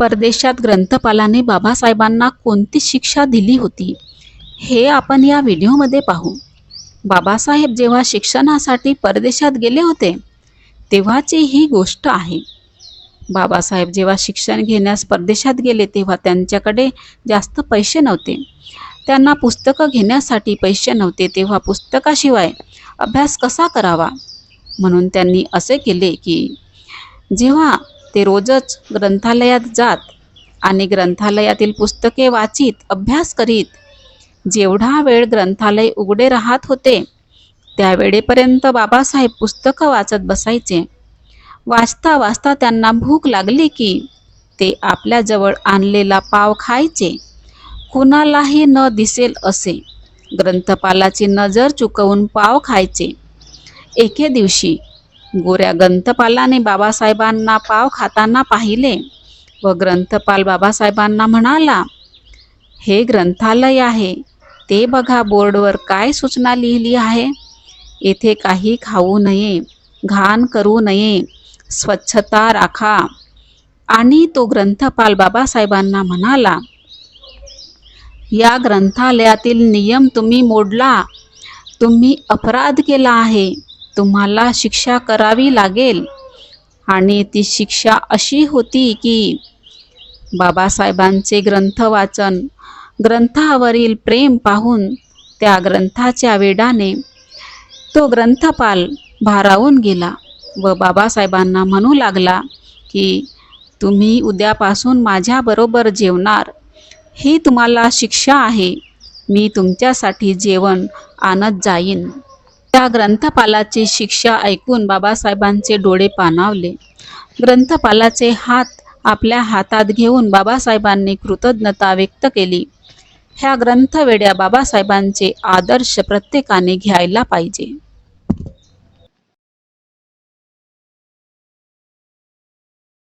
परदेशात ग्रंथपालाने बाबासाहेबांना कोणती शिक्षा दिली होती? हे आपण या व्हिडिओमध्ये पाहू. बाबासाहेब जेव्हा शिक्षणासाठी परदेशात गेले होते तेव्हाची ही गोष्ट आहे. बाबासाहेब जेव्हा शिक्षण घेण्यास परदेशात गेले तेव्हा त्यांच्याकडे जास्त पैसे नव्हते. त्यांना पुस्तकं घेण्यासाठी पैसे नव्हते. तेव्हा पुस्तकाशिवाय अभ्यास कसा करावा? म्हणून त्यांनी असे केले की जेव्हा ते रोजच ग्रंथालयात जात आणि ग्रंथालयातील पुस्तके वाचित अभ्यास करीत. जेवढा वेळ ग्रंथालय उघडे राहत होते त्या वेळेपर्यंत बाबासाहेब पुस्तकं वाचत बसायचे. वाचता वाचता त्यांना भूक लागली की ते आपल्याजवळ आणलेला पाव खायचे. कुणालाही न दिसेल असे. ग्रंथपालाची नजर चुकवून पाव खायचे. एके दिवशी गोऱ्या ग्रंथपालाने बाबासाहेबांना पाव खाताना पाहिले व ग्रंथपाल बाबासाहेबांना म्हणाला हे ग्रंथालय आहे ते बघा बोर्डवर काय सूचना लिहिली आहे. येथे काही खाऊ नये घाण करू नये स्वच्छता राखा. आणि तो ग्रंथपाल बाबासाहेबांना म्हणाला या ग्रंथालयातील नियम तुम्ही मोडला. तुम्ही अपराध केला आहे. तुम्हाला शिक्षा करावी लागेल. आणि ती शिक्षा अशी होती की बाबासाहेबांचे ग्रंथ वाचन ग्रंथावरील प्रेम पाहून त्या ग्रंथाच्या वेडाने तो ग्रंथपाल भारावून गेला व बाबासाहेबांना म्हणू लागला की तुम्ही उद्यापासून माझ्याबरोबर जेवणार. ही तुम्हाला शिक्षा आहे. मी तुमच्यासाठी जेवण आणत जाईन. त्या ग्रंथपालाची शिक्षा ऐकून बाबासाहेबांचे डोळे पाणावले. ग्रंथपालाचे हात आपल्या हातात घेऊन बाबासाहेबांनी कृतज्ञता व्यक्त केली. ह्या ग्रंथवेड्या बाबासाहेबांचे आदर्श प्रत्येकाने घ्यायला पाहिजे.